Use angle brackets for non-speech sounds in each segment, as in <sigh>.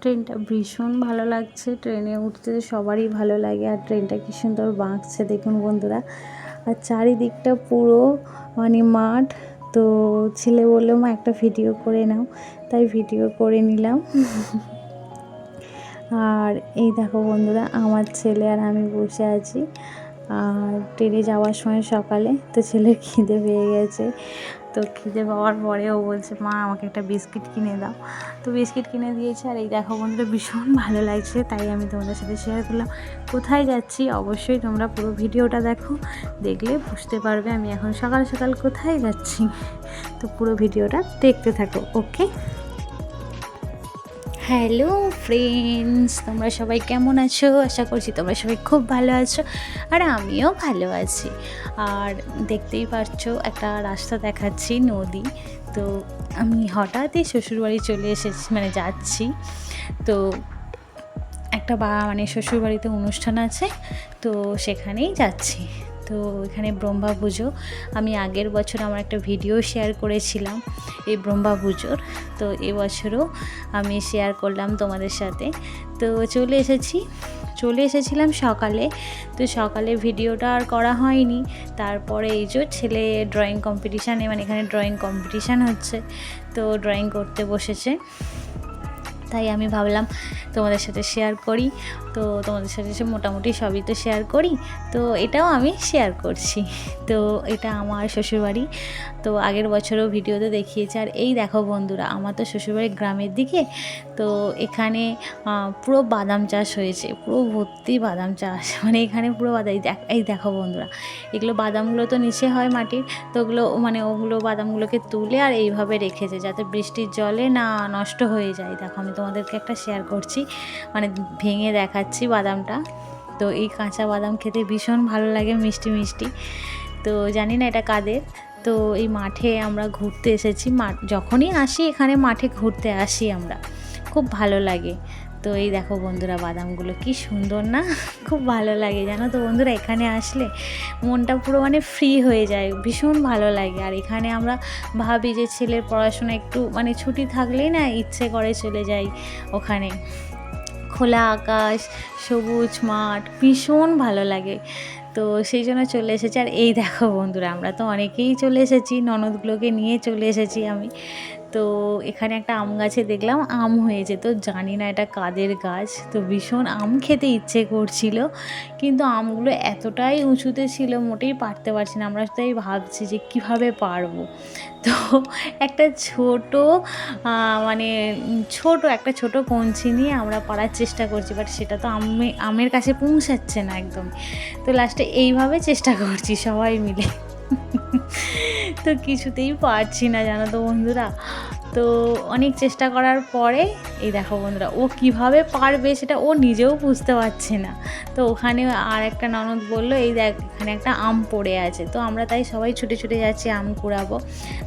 ট্রেনটা ভীষণ ভালো লাগছে। ট্রেনে উঠতে সবারই ভালো লাগে আর ট্রেনটা কি সুন্দর বাঁকছে দেখুন বন্ধুরা। আর চারিদিকটা পুরো মানে মাঠ। তো ছেলে বলল, মা, একটা ভিডিও করে নাও। তাই ভিডিও করে নিলাম। আর এই দেখো বন্ধুরা, আমার ছেলে আর আমি বসে আছি। আর ট্রেনে যাওয়ার সময় সকালে তো ছেলে খিদে পেয়ে গেছে। তো খিদে পাওয়ার পরে ও বলছে, মা, আমাকে একটা বিস্কিট কিনে দাও। তো বিস্কিট কিনে দিয়েছে আর এই দেখো বন্ধুরা, ভীষণ ভালো লাগছে, তাই আমি তোমাদের সাথে শেয়ার করলাম। কোথায় যাচ্ছি? অবশ্যই তোমরা পুরো ভিডিওটা দেখো, দেখলে বুঝতে পারবে আমি এখন সকাল সকাল কোথায় যাচ্ছি। তো পুরো ভিডিওটা দেখতে থাকো ওকে হ্যালো ফ্রেন্ডস, তোমরা সবাই কেমন আছো? আশা করছি তোমরা সবাই খুব ভালো আছো আর আমিও ভালো আছি। আর দেখতেই পারছ, একটা রাস্তা দেখাচ্ছি, নদী। তো আমি হঠাৎই শ্বশুরবাড়ি চলে এসেছি মানে যাচ্ছি। তো একটা বা মানে শ্বশুরবাড়িতে অনুষ্ঠান আছে, তো সেখানেই যাচ্ছি। তো এখানে ব্রহ্মা পুজো। আমি আগের বছর আমার একটা ভিডিও শেয়ার করেছিলাম এই ব্রহ্মা পুজোর। তো এবছরও আমি শেয়ার করলাম তোমাদের সাথে। তো চলে এসেছি, চলে এসেছিলাম সকালে। তো সকালে ভিডিওটা আর করা হয়নি। তারপরে এই যে ছেলে ড্রয়িং কম্পিটিশানে মানে এখানে ড্রয়িং কম্পিটিশান হচ্ছে। তো ড্রয়িং করতে বসেছে। তাই আমি ভাবলাম তোমাদের সাথে শেয়ার করি। তো তোমাদের সাথে সে মোটামুটি সবই তো শেয়ার করি। তো এটাও আমি শেয়ার করছি। তো এটা আমার শ্বশুরবাড়ি। তো আগের বছরও ভিডিওতে দেখিয়েছে। আর এই দেখো বন্ধুরা, আমার তো শ্বশুরবাড়ি গ্রামের দিকে, তো এখানে পুরো বাদাম চাষ হয়েছে, পুরো ভর্তি বাদাম চাষ। <laughs> মানে এখানে পুরো বাদাম, এই দেখো বন্ধুরা, এগুলো বাদামগুলো তো নিচে হয় মাটির, তো ওগুলো মানে ওগুলো বাদামগুলোকে তুলে আর এইভাবে রেখেছে, যাতে বৃষ্টির জলে না নষ্ট হয়ে যায়। দেখো, আমি তোমাদেরকে একটা শেয়ার করছি মানে ভেঙে দেখাচ্ছি বাদামটা। তো এই কাঁচা বাদাম খেতে ভীষণ ভালো লাগে, মিষ্টি মিষ্টি। তো জানি না এটা কাদের। তো এই মাঠে আমরা ঘুরতে এসেছি। যখনই আসি এখানে মাঠে ঘুরতে আসি আমরা। খুব ভালো লাগে। তো এই দেখো বন্ধুরা, বাদামগুলো কি সুন্দর না? <laughs> খুব ভালো লাগে, জানো তো বন্ধুরা, এখানে আসলে মনটা পুরো মানে ফ্রি হয়ে যায়, ভীষণ ভালো লাগে। আর এখানে আমরা ভাবি যে ছেলের পড়াশোনা একটু মানে ছুটি থাকলেই না ইচ্ছে করে চলে যাই ওখানে। খোলা আকাশ, সবুজ মাঠ, ভীষণ ভালো লাগে। তো সেই জন্য চলে এসেছি। আর এই দেখো বন্ধুরা, আমরা তো অনেকেই চলে এসেছি, ননদগুলোকে নিয়ে চলে এসেছি আমি। তো এখানে একটা আম গাছে দেখলাম আম হয়েছে তো জানি না এটা কাদের গাছ। তো ভীষণ আম খেতে ইচ্ছে করছিল, কিন্তু আমগুলো এতটাই উঁচুতে ছিল, মোটেই পারতে পারছি না। আমরা তাই ভাবছি যে কীভাবে পারব? তো একটা ছোট মানে ছোট, একটা ছোট কঞ্চি নিয়ে আমরা পারার চেষ্টা করছি বাট সেটা তো আমে, আমের কাছে পৌঁছাচ্ছে না একদম তো লাস্টে এইভাবে চেষ্টা করছি সবাই মিলে। তো কিছুতেই পারছি না জানো তো বন্ধুরা। তো অনেক চেষ্টা করার পরে, এই দেখো বন্ধুরা, ও কীভাবে পারবে সেটা ও নিজেও বুঝতে পারছে না। তো ওখানে আর একটা ননদ বলল, এই দেখ, এখানে একটা আম পড়ে আছে। তো আমরা তাই সবাই ছুটে ছুটে যাচ্ছি, আম কুড়াবো।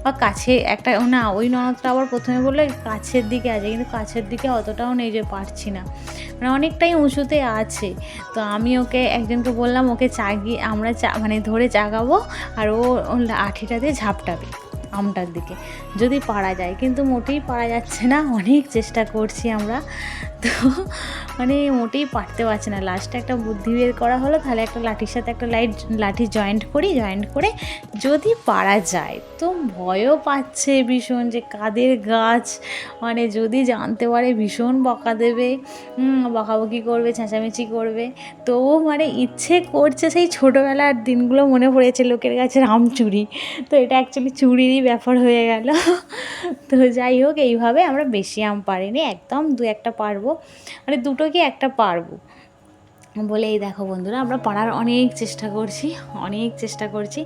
বা কাছে একটা না, ওই ননদটা আবার প্রথমে বলল কাছের দিকে আছে। কিন্তু কাছের দিকে অতটাও নেই যে পারছি না। মানে অনেকটাই উঁচুতে আছে। তো আমি ওকে, একজনকে বললাম, ওকে চাগিয়ে, আমরা চা মানে ধরে চাগাবো। আর ও লাঠিটাতে ঝাপটাবে। আমটার দিকে। যদি পারা যায়, কিন্তু মোটেই পারা যাচ্ছে না, অনেক চেষ্টা করছি আমরা। তো মানে মোটেই পারতে পারছে না। লাস্টে একটা বুদ্ধি বের করা হলো, তাহলে একটা লাঠির সাথে একটা লাইট লাঠি জয়েন্ট করি জয়েন্ট করে যদি পারা যায়, তো ভয়ও পাচ্ছে ভীষণ যে কাদের গাছ? মানে যদি জানতে পারে, ভীষণ বকা দেবে বকাবকি করবে, চেঁচামেচি করবে। তো মানে ইচ্ছে করছে সেই ছোটোবেলার দিনগুলো মনে পড়েছে লোকের কাছে আম চুরি তো এটা অ্যাকচুয়ালি চুরিরই ব্যাপার হয়ে গেল। তো যাই হোক, এইভাবে আমরা বেশি আম পারিনি একদম দু একটা পারব মানে দুটো কি একটা পারব বলে এই দেখো বন্ধুরা, আমরা পাড়ার অনেক চেষ্টা করছি, অনেক চেষ্টা করছি।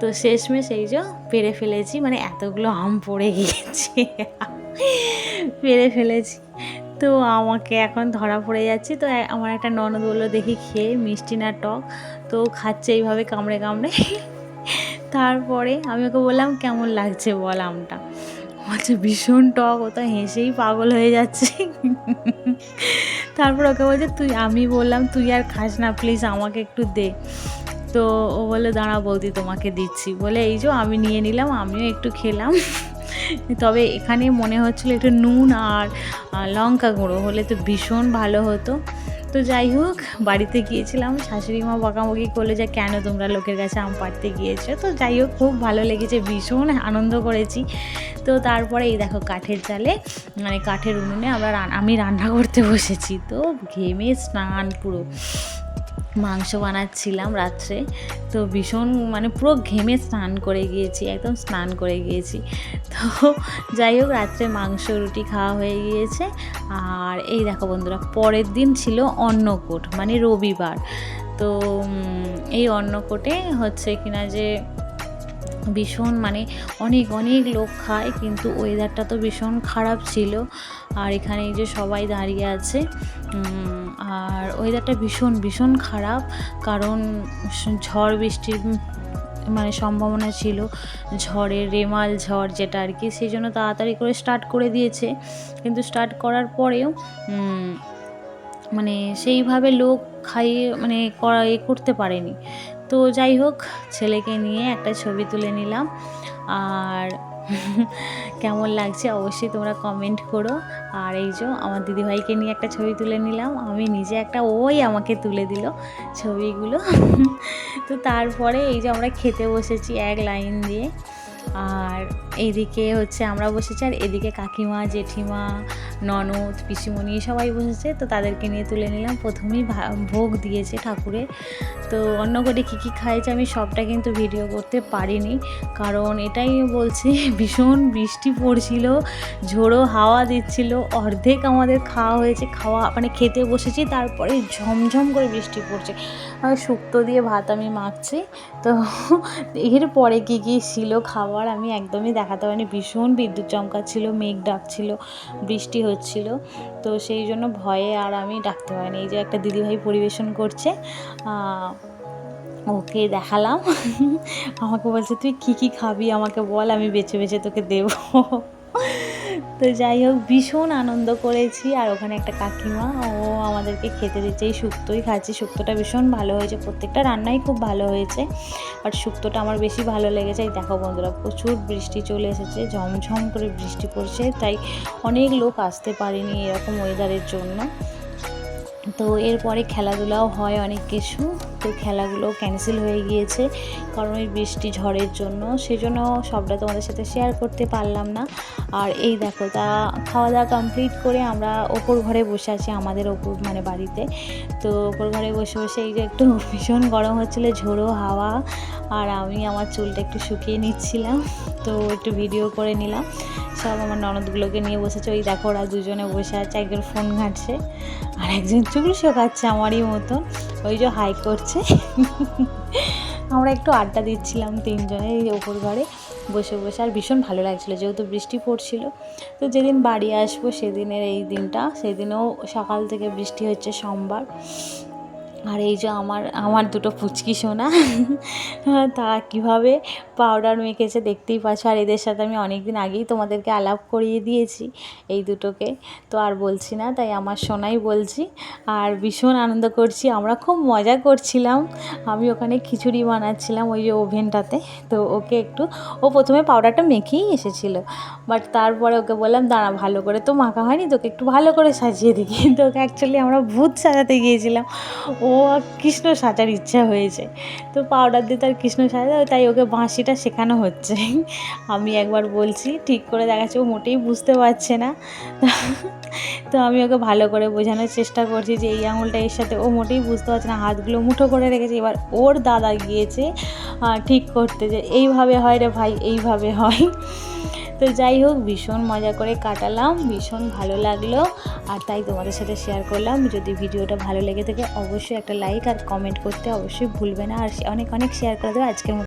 তো শেষমেশ এই যে পেরে ফেলেছি মানে এতগুলো আম পড়ে গিয়েছে। পেরে ফেলেছি। তো আমাকে এখন ধরা পড়ে যাচ্ছি। তো আমার একটা ননদ বলল, দেখি খেয়ে মিষ্টি না টক। তো খাচ্ছে এইভাবে কামড়ে কামড়ে। তারপরে আমি ওকে বললাম, কেমন লাগছে বল আমটা? বলছে, ভীষণ টক, ও তো হেসেই পাগল হয়ে যাচ্ছে। তারপর ওকে বলছে, তুই, আমি বললাম, তুই আর খাস না প্লিজ আমাকে একটু দে। তো ও বলে দাঁড়া বৌদি, তোমাকে দিচ্ছি। বলে, এই যে, আমি নিয়ে নিলাম, আমিও একটু খেলাম। তবে এখানে মনে হচ্ছিল একটু নুন আর লঙ্কা গুঁড়ো, হলে তো ভীষণ ভালো হতো। তো যাই হোক, বাড়িতে গিয়েছিলাম। শাশুড়ি মা বকাবকি করলে যে কেন তোমরা লোকের কাছে আম পাড়তে গিয়েছো? তো যাই হোক, খুব ভালো লেগেছে, ভীষণ আনন্দ করেছি। তো তারপরে এই দেখো কাঠের চালে মানে কাঠের উনুনে আমরা আমি রান্না করতে বসেছি। তো ঘেমে স্নান পুরো। মাংস বানাচ্ছিলাম রাত্রে। তো ভীষণ মানে পুরো ঘেমে স্নান করে গিয়েছি, একদম স্নান করে গিয়েছি। তো যাই হোক, রাত্রে মাংস, রুটি খাওয়া হয়ে গিয়েছে। আর এই দেখো বন্ধুরা, পরের দিন ছিল অন্নকূট মানে রবিবার। তো এই অন্নকূটে হচ্ছে কিনা যে ভীষণ মানে অনেক অনেক লোক খায়, কিন্তু ওয়েদারটা তো ভীষণ খারাপ ছিল। আর এখানে যে সবাই দাঁড়িয়ে আছে আর ওয়েদারটা ভীষণ ভীষণ খারাপ, কারণ ঝড় বৃষ্টির মানে সম্ভাবনা ছিল। ঝড়ের রেমাল ঝড় যেটা আর কি, সেই জন্য তাড়াতাড়ি করে স্টার্ট করে দিয়েছে। কিন্তু স্টার্ট করার পরেও মানে সেইভাবে লোক খাইয়ে মানে করা, এ করতে পারেনি। তো যাই হোক, ছেলেকে নিয়ে একটা ছবি তুলে নিলাম। আর <laughs> কেমন লাগছে অবশ্যই তোমরা কমেন্ট করো। আর এই যে আমার দিদিভাইকে নিয়ে একটা ছবি তুলে নিলাম। আমি নিজে একটা ওই আমাকে তুলে দিল ছবিগুলো। <laughs> তো তারপরে এই যে আমরা খেতে বসেছি এক লাইন দিয়ে। আর এইদিকে হচ্ছে আমরা বসেছি, আর এদিকে কাকিমা, জেঠিমা, ননদ, পিসিমণি সবাই বসেছে। তো তাদেরকে নিয়ে তুলে নিলাম। প্রথমেই ভোগ দিয়েছে ঠাকুরের তো অন্য করে কী কী খাইছে আমি সবটা কিন্তু ভিডিও করতে পারিনি। কারণ এটাই বলছি, <laughs> ভীষণ বৃষ্টি পড়ছিল, ঝোড়ো হাওয়া দিচ্ছিল, অর্ধেক আমাদের খাওয়া হয়েছে। খাওয়া মানে খেতে বসেছি, তারপরে ঝমঝম করে বৃষ্টি পড়ছে। শুক্তো দিয়ে ভাত আমি মাখছি। তো <laughs> এরপরে কী কী ছিল খাবার? আমি একদমই দেখাতে পারিনি। ভীষণ বিদ্যুৎ চমকাচ্ছিল, মেঘ ডাকছিল, বৃষ্টি হচ্ছিল। তো সেই জন্য ভয়ে আর আমি ডাকতে পারিনি। এই যে একটা দিদিভাই পরিবেশন করছে ওকে দেখালাম। <laughs> আমাকে বলছে, তুই কি কি খাবি? আমাকে বল, আমি বেছে বেছে তোকে দেবো। তো যাই হোক, ভীষণ আনন্দ করেছি। আর ওখানে একটা কাকিমা, ও আমাদেরকে খেতে দিচ্ছে। এই শুক্তোই খাচ্ছি। শুক্তোটা ভীষণ ভালো হয়েছে। প্রত্যেকটা রান্নাই খুব ভালো হয়েছে। বাট শুক্তোটা আমার বেশি ভালো লেগেছে। দেখো বন্ধুরা, প্রচুর বৃষ্টি চলে এসেছে। ঝমঝম করে বৃষ্টি পড়ছে। তাই অনেক লোক আসতে পারেনি এরকম ওয়েদারের জন্য। তো এরপরে খেলাধুলাও হয় অনেক কিছু। তো খেলাগুলো ক্যান্সেল হয়ে গিয়েছে কারণ এই বৃষ্টি ঝড়ের জন্য। সেজন্য সবটা তোমাদের সাথে শেয়ার করতে পারলাম না। আর এই দেখো, তা খাওয়া দাওয়া কমপ্লিট করে আমরা ওপর ঘরে বসে আছি আমাদের ওপর মানে বাড়িতে। তো ওপর ঘরে বসে বসে এই যে একটু <laughs> ভীষণ গরম হচ্ছিল, ঝোড়ো হাওয়া। আর আমি আমার চুলটা একটু শুকিয়ে নিচ্ছিলাম, তো একটু ভিডিও করে নিলাম। সব আমার ননদগুলোকে নিয়ে বসেছে। ওই দেখো, ওরা দুজনে বসে আছে, একজন ফোন ঘাঁটছে, আর একজন চুল শোকাচ্ছে আমারই মতন। ওই যে হাই করছে। আমরা একটু আড্ডা দিচ্ছিলাম তিনজনে এই ওপর ঘরে বসে বসে, আর ভীষণ ভালো লাগছিল যেহেতু বৃষ্টি পড়ছিল। তো যেদিন বাড়ি আসব সেদিনের এই দিনটা, সেদিনও সকাল থেকে বৃষ্টি হচ্ছে সোমবার। আর এই যে আমার আমার দুটো পুচকি সোনা তারা কীভাবে পাউডার মেখেছে দেখতেই পাচ্ছ। আর এদের সাথে আমি অনেক দিন আগেই তোমাদেরকে আলাপ করিয়ে দিয়েছি এই দুটোকে। তো আর বলছি না, তাই আমার সোনাই বলছি। আর ভীষণ আনন্দ করছি, আমরা খুব মজা করছিলাম। আমি ওখানে খিচুড়ি বানাচ্ছিলাম ওই যে ওভেনটাতে। তো ওকে একটু, ও প্রথমে পাউডারটা মেখেই এসেছিল। বাট তারপরে ওকে বললাম, দাঁড়া, ভালো করে তো মাখা হয়নি, তোকে একটু ভালো করে সাজিয়ে দিই। কিন্তু ওকে অ্যাকচুয়ালি আমরা ভূত সাজাতে গিয়েছিলাম। ও কৃষ্ণ সাজার ইচ্ছা হয়েছে। তো পাউডার দিয়ে তার কৃষ্ণ সাজা তাই ওকে বাঁশিটা শেখানো হচ্ছে। আমি একবার বলছি, ঠিক করে দেখাচ্ছি, ও মোটেই বুঝতে পারছে না। তো আমি ওকে ভালো করে বোঝানোর চেষ্টা করছি যে, এই আঙুলটা এর সাথে, ও মোটেই বুঝতে পারছে না, হাতগুলো মুঠো করে রেখেছে। এবার ওর দাদা গিয়েছে ঠিক করতে যে, এইভাবে হয় রে ভাই, এইভাবে হয়। তো যাই হোক, ভীষণ মজা করে কাটালাম, ভীষণ ভালো লাগল। আর তাই তোমাদের সাথে শেয়ার করলাম। যদি ভিডিওটা ভালো লেগে থাকে, অবশ্যই একটা লাইক আর কমেন্ট করতে অবশ্যই ভুলবে না। আর অনেক অনেক শেয়ার করে দেবে। আজকের